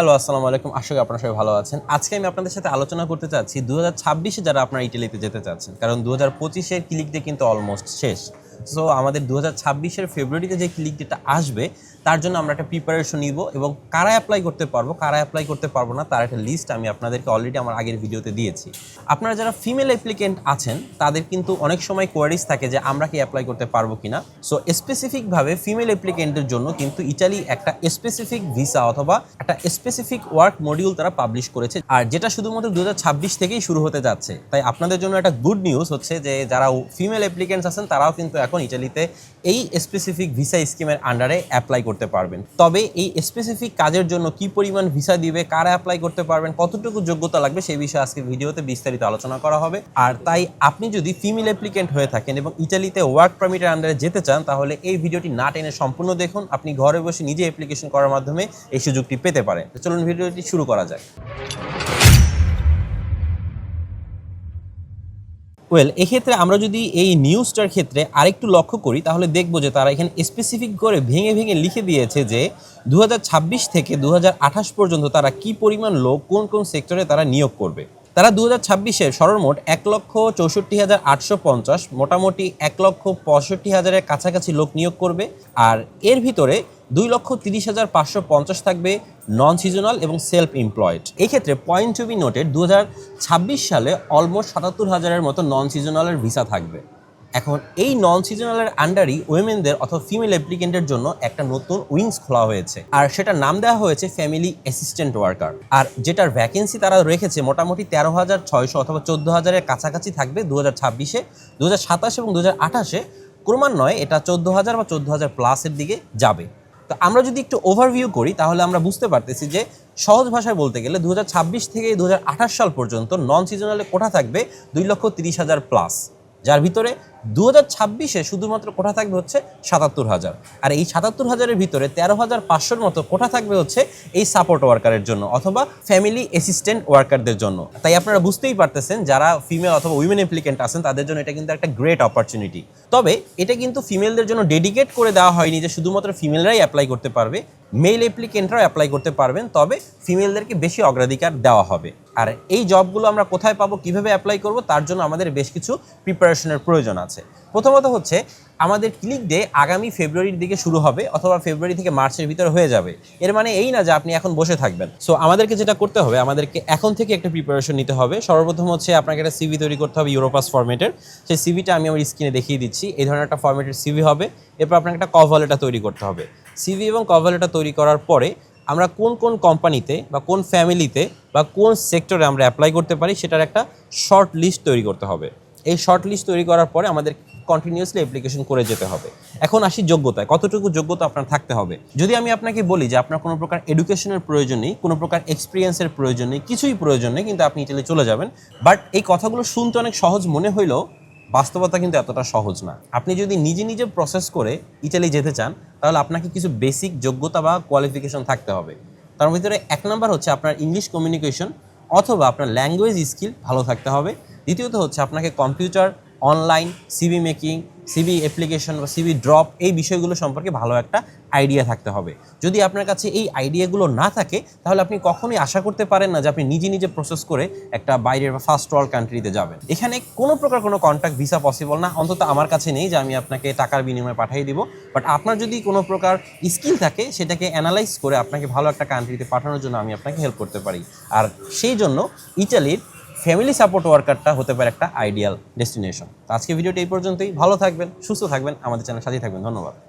Hello, আসসালামু আলাইকুম। আশা করি আপনারা সবাই ভালো আছেন। আজকে আমি আপনাদের সাথে আলোচনা করতে চাচ্ছি দু হাজার ছাব্বিশে যারা আপনারা ইটালিতে যেতে চাচ্ছেন, কারণ দু হাজার পঁচিশের ক্লিক ডে কিন্তু অলমোস্ট শেষ। সো আমাদের দু হাজার ছাব্বিশের ফেব্রুয়ারিতে যে ক্লিক ডেটা আসবে তার জন্য আমরা একটা প্রিপারেশন নিব এবং কারা অ্যাপ্লাই করতে পারব, কারা অ্যাপ্লাই করতে পারব না, তার একটা লিস্ট আমি আপনাদেরকে অলরেডি আমার আগের ভিডিওতে দিয়েছি। আপনারা যারা ফিমেল অ্যাপ্লিকেন্ট আছেন, তাদের কিন্তু অনেক সময় কোয়ারিজ থাকে যে আমরা কি অ্যাপ্লাই করতে পারব কিনা। সো স্পেসিফিকভাবে ফিমেল অ্যাপ্লিকেন্টের জন্য কিন্তু ইটালি একটা স্পেসিফিক ভিসা অথবা একটা স্পেসিফিক ওয়ার্ক মডিউল তারা পাবলিশ করেছে। আর যেটা শুধুমাত্র দু হাজার ছাব্বিশ থেকেই শুরু হতে যাচ্ছে। তাই আপনাদের জন্য একটা গুড নিউজ হচ্ছে যে যারা ফিমেল অ্যাপ্লিকেন্টস আছেন, তারাও কিন্তু এখন ইটালিতে এই স্পেসিফিক ভিসা স্কিমের আন্ডারে অ্যাপ্লাই করতে পারবেন। তবে এই স্পেসিফিক কাজের জন্য কি পরিমাণ ভিসা দিবে, কারা অ্যাপ্লাই করতে পারবেন, কতটুকু যোগ্যতা লাগবে সেই বিষয়ে আজকে ভিডিওতে বিস্তারিত আলোচনা করা হবে। আর তাই আপনি যদি ফিমেল অ্যাপ্লিকেন্ট হয়ে থাকেন এবং ইটালিতে ওয়ার্ক পারমিটের আন্ডারে যেতে চান, তাহলে এই ভিডিওটি না টেনে সম্পূর্ণ দেখুন। আপনি ঘরে বসে নিজে অ্যাপ্লিকেশন করার মাধ্যমে এই সুযোগটি পেতে পারেন। চলুন ভিডিওটি শুরু করা যায় ওয়েল এক্ষেত্রে আমরা যদি এই নিউজটার ক্ষেত্রে আরেকটু লক্ষ্য করি, তাহলে দেখব যে তারা এখানে স্পেসিফিক করে ভেঙে ভেঙে লিখে দিয়েছে যে দু হাজার ছাব্বিশ থেকে দু হাজার আঠাশ পর্যন্ত তারা কি পরিমাণ লোক কোন কোন সেক্টরে তারা নিয়োগ করবে। তারা দু হাজার ছাব্বিশের সর্বমোট এক লক্ষ চৌষট্টি হাজার আটশো পঞ্চাশ, মোটামুটি এক লক্ষ পঁয়ষট্টি হাজারের কাছাকাছি লোক নিয়োগ করবে। আর এর ভিতরে দুই লক্ষ তিরিশ হাজার পাঁচশো পঞ্চাশ থাকবে নন সিজনাল এবং সেলফ এমপ্লয়েড এক্ষেত্রে ক্ষেত্রে পয়েন্ট টু বি নোটের দু হাজার ছাব্বিশ সালে অলমোস্ট সাতাত্তর হাজারের মতো নন সিজনালের ভিসা থাকবে। এখন এই নন সিজনালের আন্ডারই ওয়েমেনদের অথবা ফিমেল অ্যাপ্লিকেন্টের জন্য একটা নতুন উইংস খোলা হয়েছে। আর সেটার নাম দেওয়া হয়েছে ফ্যামিলি অ্যাসিস্ট্যান্ট ওয়ার্কার আর যেটার ভ্যাকেন্সি তারা রেখেছে মোটামুটি তেরো হাজার ছয়শো অথবা চোদ্দ হাজারের কাছাকাছি থাকবে দু হাজার ছাব্বিশে দু হাজার সাতাশ এবং দু হাজার আঠাশে। ক্রমান্বয়ে এটা চোদ্দ হাজার বা চোদ্দ হাজার প্লাসের দিকে যাবে। তো আমরা যদি একটু ওভারভিউ করি, তাহলে আমরা বুঝতে পারতেছি যে সহজ ভাষায় বলতে গেলে দু হাজার ছাব্বিশ থেকে দু হাজার আঠাশ সাল পর্যন্ত নন সিজনালে কোঠা থাকবে দুই লক্ষ তিরিশ হাজার প্লাস যার ভিতরে দু হাজার ছাব্বিশে শুধুমাত্র কোঠা থাকবে হচ্ছে সাতাত্তর হাজার। আর এই সাতাত্তর হাজারের ভিতরে তেরো হাজার পাঁচশোর মতো কোঠা থাকবে হচ্ছে এই সাপোর্ট ওয়ার্কারের জন্য অথবা ফ্যামিলি অ্যাসিস্ট্যান্ট ওয়ার্কারদের জন্য। তাই আপনারা বুঝতেই পারতেছেন যারা ফিমেল অথবা উইমেন অ্যাপ্লিকেন্ট আছেন, তাদের জন্য এটা কিন্তু একটা গ্রেট অপরচুনিটি তবে এটা কিন্তু ফিমেলদের জন্য ডেডিকেট করে দেওয়া হয়নি যে শুধুমাত্র ফিমেলরাই অ্যাপ্লাই করতে পারবে মেল অ্যাপ্লিকেন্টরাও অ্যাপ্লাই করতে পারবেন, তবে ফিমেলদেরকে বেশি অগ্রাধিকার দেওয়া হবে। আর এই জবগুলো আমরা কোথায় পাবো, কীভাবে অ্যাপ্লাই করব, তার জন্য আমাদের বেশ কিছু প্রিপারেশনের প্রয়োজন আছে। প্রথমত হচ্ছে, আমাদের ক্লিক ডে আগামী ফেব্রুয়ারির দিকে শুরু হবে অথবা ফেব্রুয়ারি থেকে মার্চের ভিতরে হয়ে যাবে। এর মানে এই না যে আপনি এখন বসে থাকবেন। সো আমাদেরকে যেটা করতে হবে, আমাদেরকে এখন থেকে একটা প্রিপারেশন নিতে হবে। সর্বপ্রথম হচ্ছে আপনাকে একটা সিভি তৈরি করতে হবে ইউরোপাস ফরম্যাটের সেই সিভিটা আমি আমার স্ক্রিনে দেখিয়ে দিচ্ছি। এই ধরনের একটা ফরম্যাটের সিভি হবে। এরপর আপনাকে একটা কভালেটা তৈরি করতে হবে। সিভি এবং কভালেটা তৈরি করার পরে আমরা কোন কোন কোম্পানিতে বা কোন ফ্যামিলিতে বা কোন সেক্টরে আমরা অ্যাপ্লাই করতে পারি, সেটার একটা শর্ট লিস্ট তৈরি করতে হবে। এই শর্ট লিস্ট তৈরি করার পরে আমাদের কন্টিনিউয়াসলি অ্যাপ্লিকেশন করে যেতে হবে। এখন আসি যোগ্যতায়। কতটুকু যোগ্যতা আপনার থাকতে হবে? যদি আমি আপনাকে বলি যে আপনার কোনো প্রকার এডুকেশনের প্রয়োজন নেই, কোনো প্রকার এক্সপিরিয়েন্সের প্রয়োজন নেই, কিছুই প্রয়োজন নেই, কিন্তু আপনি ইটালি চলে যাবেন। বাট এই কথাগুলো শুনতে অনেক সহজ মনে হইলেও বাস্তবতা কিন্তু এতটা সহজ না। আপনি যদি নিজে নিজে প্রসেস করে ইটালি যেতে চান, তাহলে আপনাকে কিছু বেসিক যোগ্যতা বা কোয়ালিফিকেশন থাকতে হবে। তার ভিতরে এক নম্বর হচ্ছে আপনার ইংলিশ কমিউনিকেশন অথবা আপনার ল্যাঙ্গুয়েজ স্কিল ভালো থাকতে হবে। দ্বিতীয়ত হচ্ছে আপনাকে computer, online CV making CV application বা সিবি ড্রপ এই বিষয়গুলো সম্পর্কে ভালো একটা আইডিয়া থাকতে হবে। যদি আপনার কাছে এই আইডিয়াগুলো না থাকে, তাহলে আপনি কখনোই আশা করতে পারেন না যে আপনি নিজে নিজে প্রসেস করে একটা বাইরের বা ফার্স্ট ওয়ার্ল্ড কান্ট্রিতে যাবেন। এখানে কোনো প্রকার কোনো কন্ট্যাক্ট ভিসা পসিবল না, অন্তত আমার কাছে নেই যে আমি আপনাকে টাকার বিনিময়ে পাঠিয়ে দিব। বাট আপনার যদি কোনো প্রকার স্কিল থাকে, সেটাকে অ্যানালাইজ করে আপনাকে ভালো একটা কান্ট্রিতে পাঠানোর জন্য আমি আপনাকে হেল্প করতে পারি। আর সেই জন্য ইটালির ফ্যামিলি সাপোর্ট ওয়ার্কারটা হতে পারে একটা আইডিয়াল ডেস্টিনেশন। আজকে ভিডিওটি এই পর্যন্তই। ভালো থাকবেন, সুস্থ থাকবেন। আমাদের চ্যানেল সাথেই থাকবেন। ধন্যবাদ।